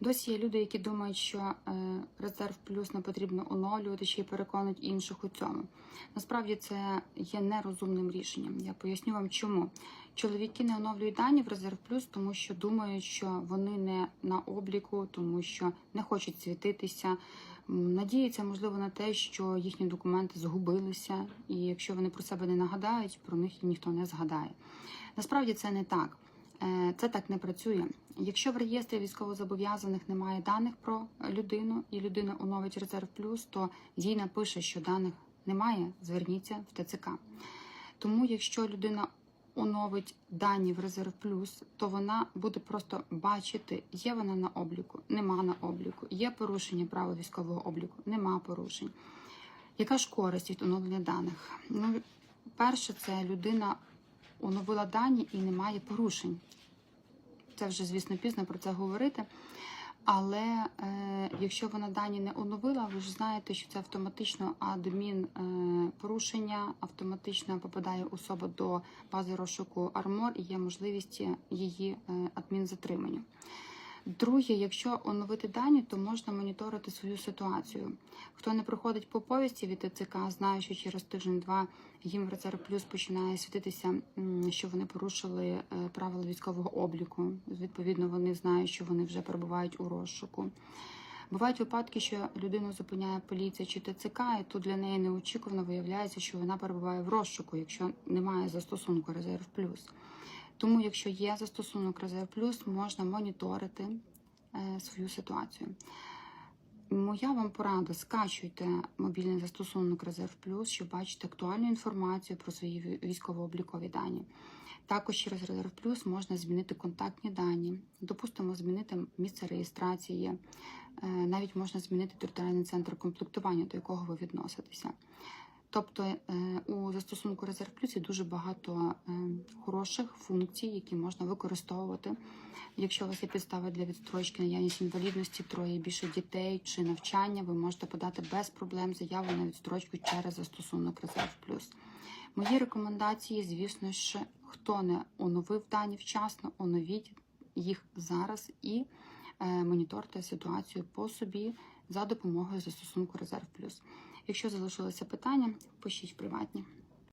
Досі є люди, які думають, що е, резерв плюс не потрібно оновлювати, ще й переконують інших у цьому. Насправді це є нерозумним рішенням. Я поясню вам, чому чоловіки не оновлюють дані в резерв плюс, тому що думають, що вони не на обліку, тому що не хочуть світитися. Надіються, можливо, на те, що їхні документи згубилися, і якщо вони про себе не нагадають, про них ніхто не згадає. Насправді це не так. Е, Це так не працює. Якщо в реєстрі військовозобов'язаних немає даних про людину і людина оновить резерв плюс, то їй напише, що даних немає, зверніться в ТЦК. Тому, якщо людина оновить дані в резерв плюс, то вона буде просто бачити, є вона на обліку, нема на обліку, є порушення права військового обліку, нема порушень. Яка ж користь від оновлення даних? Ну, перше, це людина оновила дані і немає порушень. Це вже, звісно, пізно про це говорити. Але е, якщо вона дані не оновила, ви ж знаєте, що це автоматично адмін е, порушення, автоматично попадає особа до бази розшуку Армор і є можливість її е, адмінзатримання. Друге, якщо оновити дані, то можна моніторити свою ситуацію. Хто не проходить по повісті від ТЦК, знає, що через тиждень-два їм в резерв плюс починає світитися, що вони порушили е, правила військового обліку. Відповідно, вони знають, що вони вже перебувають у розшуку. Бувають випадки, що людину зупиняє поліція чи ТЦК, і тут для неї неочікувано виявляється, що вона перебуває в розшуку, якщо немає застосунку резерв плюс. Тому, якщо є застосунок резерв плюс, можна моніторити е, свою ситуацію. Моя вам порада: скачуйте мобільний застосунок Резерв Плюс, щоб бачити актуальну інформацію про свої військово-облікові дані. Також через Резерв Плюс можна змінити контактні дані, допустимо, змінити місце реєстрації, е, навіть можна змінити територіальний центр комплектування, до якого ви відноситеся. Тобто е, у застосунку Резерв Плюс є дуже багато е, хороших функцій, які можна використовувати. Якщо у вас є підстави для відстрочки, наявність інвалідності, троє більше дітей чи навчання, ви можете подати без проблем заяву на відстрочку через застосунок Резерв Плюс. Мої рекомендації, звісно ж, хто не оновив дані вчасно, оновіть їх зараз і е, моніторте ситуацію по собі за допомогою застосунку Резерв Плюс. Якщо залишилися питання, пишіть приватні.